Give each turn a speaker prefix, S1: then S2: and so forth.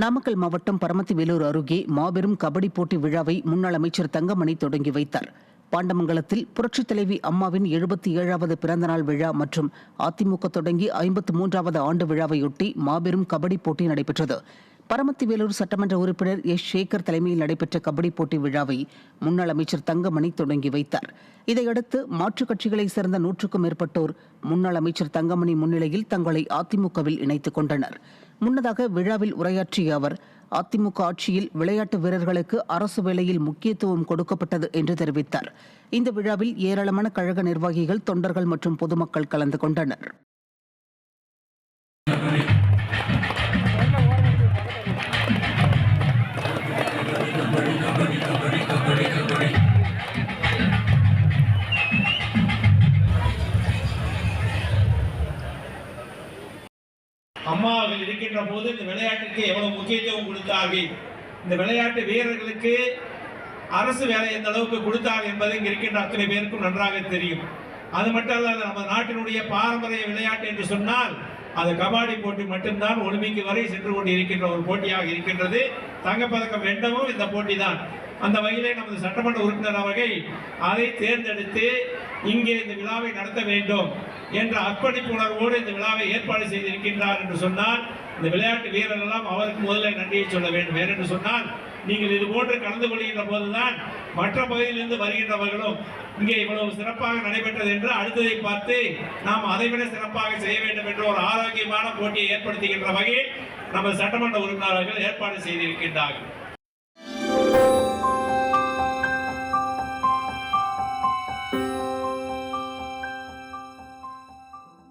S1: நாமக்கல் மாவட்டம் பரமத்தி வேலூர் அருகே மாபெரும் கபடி போட்டி விழாவை முன்னாள் அமைச்சர் தங்கமணி தொடங்கி வைத்தார். பாண்டமங்கலத்தில் புரட்சித் தலைவி அம்மாவின் எழுபத்தி ஏழாவது பிறந்தநாள் விழா மற்றும் அதிமுக தொடங்கி ஐம்பத்து மூன்றாவது ஆண்டு விழாவையொட்டி மாபெரும் கபடி போட்டி நடைபெற்றது. பரமத்தி வேலூர் சட்டமன்ற உறுப்பினர் எஸ். சேகர் தலைமையில் நடைபெற்ற கபடி போட்டி விழாவை முன்னாள் அமைச்சர் தங்கமணி தொடங்கி வைத்தார். இதையடுத்து மாற்றுக் கட்சிகளைச் சேர்ந்த நூற்றுக்கும் மேற்பட்டோர் முன்னாள் அமைச்சர் தங்கமணி முன்னிலையில் தங்களை அதிமுகவில் இணைத்துக் கொண்டனர். முன்னதாக விழாவில் உரையாற்றிய அவர் அதிமுக ஆட்சியில் விளையாட்டு வீரர்களுக்கு அரசு வேலையில் முக்கியத்துவம் கொடுக்கப்பட்டது என்று தெரிவித்தார். இந்த விழாவில் ஏராளமான கழக நிர்வாகிகள் தொண்டர்கள் மற்றும் பொதுமக்கள் கலந்து கொண்டனர்.
S2: அம்மா அவர்கள் இருக்கின்ற போது இந்த விளையாட்டிற்கு எவ்வளவு முக்கியத்துவம் கொடுத்தார்கள்? இந்த விளையாட்டு வீரர்களுக்கு அரசு வேலை எந்த அளவுக்கு கொடுத்தார் என்பது இங்கு இருக்கின்ற அத்தனை பேருக்கும் நன்றாக தெரியும். அது மட்டும் அல்ல நம்ம நாட்டினுடைய பாரம்பரிய விளையாட்டு என்று சொன்னால் அது கபாடி போட்டி மட்டும்தான் ஒலிம்பிக் வரை சென்று கொண்டு இருக்கின்ற ஒரு போட்டியாக இருக்கின்றது. தங்கப்பதக்கம் வென்றவும் இந்த போட்டி தான் அந்த வகையிலே நமது சட்டமன்ற உறுப்பினர் அவர்கள் அதை தேர்ந்தெடுத்து இங்கே இந்த விழாவை நடத்த வேண்டும் என்ற அர்ப்பணிப்பு உணர்வோடு இந்த விழாவை ஏற்பாடு செய்திருக்கின்றார் என்று சொன்னால் இந்த விளையாட்டு வீரர் எல்லாம் அவருக்கு முதல்ல நன்றியை சொல்ல வேண்டும். ஏனென்று சொன்னால் நீங்கள் இது போன்று கலந்து கொள்கின்ற போதுதான் மற்ற பகுதியிலிருந்து வருகின்றவர்களும் இங்கே இவ்வளவு சிறப்பாக நடைபெற்றது என்று அடுத்ததை பார்த்து நாம் அதைவிட சிறப்பாக செய்ய வேண்டும் என்ற ஒரு ஆரோக்கியமான போட்டியை ஏற்படுத்துகின்ற வகையில் நமது சட்டமன்ற உறுப்பினர்கள் ஏற்பாடு செய்திருக்கின்றார்கள்.